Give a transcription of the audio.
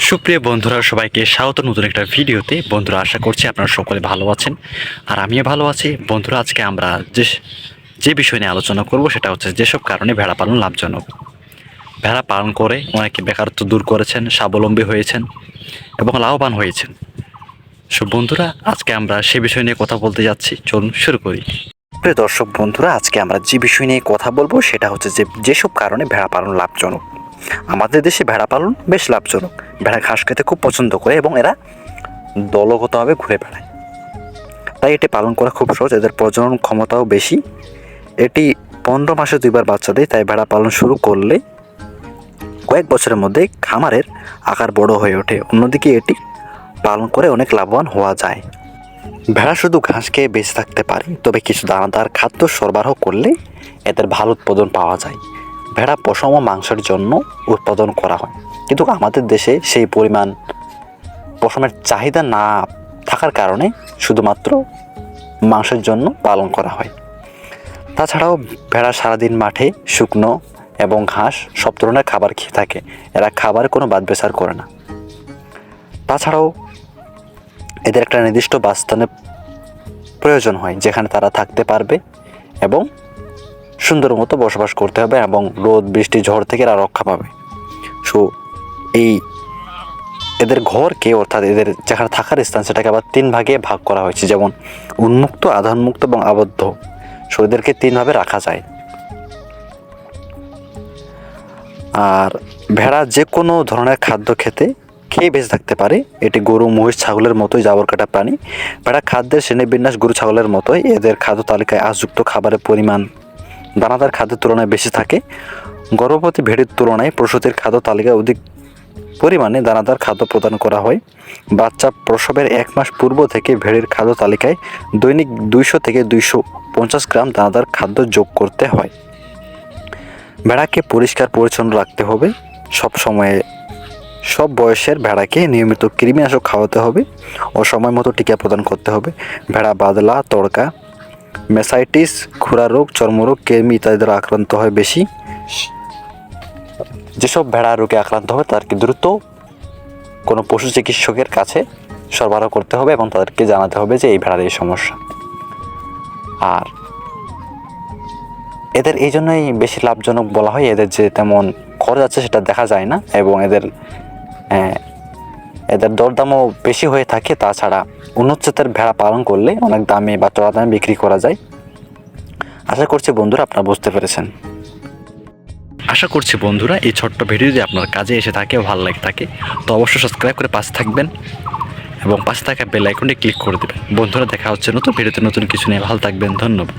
সুপ্রিয় বন্ধুরা, সবাইকে স্বাগত নতুন একটা ভিডিওতে। বন্ধুরা, আশা করছি আপনারা সকলে ভালো আছেন আর আমিও ভালো আছি। বন্ধুরা, আজকে আমরা যে যে বিষয় নিয়ে আলোচনা করব সেটা হচ্ছে যেসব কারণে ভেড়া পালন লাভজনক। ভেড়া পালন করে অনেকে বেকারত্ব দূর করেছেন, স্বাবলম্বী হয়েছেন এবং লাভবান হয়েছেন। সব বন্ধুরা, আজকে আমরা সে বিষয় নিয়ে কথা বলতে যাচ্ছি। চলুন শুরু করি। প্রিয় দর্শক বন্ধুরা, আজকে আমরা যে বিষয় নিয়ে কথা বলব সেটা হচ্ছে যে, যেসব কারণে ভেড়া পালন লাভজনক। আমাদের দেশে ভেড়া পালন বেশ লাভজনক। ভেড়া ঘাস খেতে খুব পছন্দ করে এবং এরা দলগতভাবে ঘুরে বেড়ায়। তাই এটি পালন করা খুব সহজ। এদের প্রজনন ক্ষমতাও বেশি। এটি পনেরো মাসে দুইবার বাচ্চা দেয়, তাই ভেড়া পালন শুরু করলে কয়েক বছরের মধ্যে খামারের আকার বড় হয়ে ওঠে। অন্যদিকে এটি পালন করে অনেক লাভবান হওয়া যায়। ভেড়া শুধু ঘাস খেয়ে বেঁচে থাকতে পারে, তবে কিছু দানাদার খাদ্য সরবরাহ করলে এদের ভালো উৎপাদন পাওয়া যায়। ভেড়া পশম ও মাংসের জন্য উৎপাদন করা হয়। কিন্তু আমাদের দেশে সেই পরিমাণ পশমের চাহিদা না থাকার কারণে শুধুমাত্র মাংসের জন্য পালন করা হয়। তাছাড়াও ভেড়া সারাদিন মাঠে শুকনো এবং ঘাস সব ধরনের খাবার খেয়ে থাকে। এরা খাবারে কোনো বাদ বেচার করে না। তাছাড়াও এদের একটা নির্দিষ্ট বাসস্থানের প্রয়োজন হয়, যেখানে তারা থাকতে পারবে এবং সুন্দর মতো বসবাস করতে হবে এবং রোদ, বৃষ্টি, ঝড় থেকে এরা রক্ষা পাবে। সো এই এদের ঘরকে অর্থাৎ এদের যেখানে থাকার স্থান, সেটাকে আবার তিন ভাগে ভাগ করা হয়েছে। যেমন, উন্মুক্ত, আধানমুক্ত এবং আবদ্ধ। সো এদেরকে তিনভাবে রাখা যায়। আর ভেড়া যে কোনো ধরনের খাদ্য খেতে খেয়ে বেঁচে থাকতে পারে। এটি গরু, মহিষ, ছাগলের মতোই জাবর কাটা প্রাণী। ভেড়া খাদ্যের শ্রেণীবিন্যাস গরু, ছাগলের মতোই। এদের খাদ্য তালিকায় আঁশযুক্ত খাবারের পরিমাণ দানাদার খাদ্যের তুলনায় বেশি থাকে। গর্ভবতী ভেড়ির তুলনায় প্রসূতির খাদ্য তালিকায় অধিক পরিমাণে দানাদার খাদ্য প্রদান করা হয়। বাচ্চা প্রসবের এক মাস পূর্ব থেকে ভেড়ির খাদ্য তালিকায় দৈনিক দুইশো থেকে দুইশো পঞ্চাশ গ্রাম দানাদার খাদ্য যোগ করতে হয়। ভেড়াকে পরিষ্কার পরিচ্ছন্ন রাখতে হবে। সব সময়ে সব বয়সের ভেড়াকে নিয়মিত কৃমিনাশক খাওয়াতে হবে। ও সময় মতো টিকা প্রদান করতে হবে। ভেড়া বাদলা তড়কা মেসাইটিস খুরা রোগ চর্মরোগ কেমি ইত্যাদি দ্বারা আক্রান্ত হয় বেশি। যেসব ভেড়া রোগে আক্রান্ত হবে তাদেরকে দ্রুত কোনো পশু চিকিৎসকের কাছে সরবরাহ করতে হবে এবং তাদেরকে জানাতে হবে যে এই ভেড়ার এই সমস্যা। আর এদের এই জন্যই বেশি লাভজনক বলা হয় এদের যে তেমন খরচ আছে সেটা দেখা যায় না এবং এদের আহ, এদের দরদামও বেশি হয়ে থাকে, তাছাড়া উন্নত জাতের ভেড়া পালন করলে অনেক দামে বা চড়া দামে বিক্রি করা যায়। আশা করছি বন্ধুরা আপনারা বুঝতে পেরেছেন। আশা করছি বন্ধুরা এই ছোট্ট ভিডিও যদি আপনার কাজে এসে থাকে ভালো লাগে থাকে, তো অবশ্যই সাবস্ক্রাইব করে পাশে থাকবেন এবং পাশে থাকা বেল আইকনটি ক্লিক করে দেবেন। বন্ধুরা দেখা হচ্ছে নতুন ভিডিওতে নতুন কিছু নিয়ে। ভালো থাকবেন, ধন্যবাদ।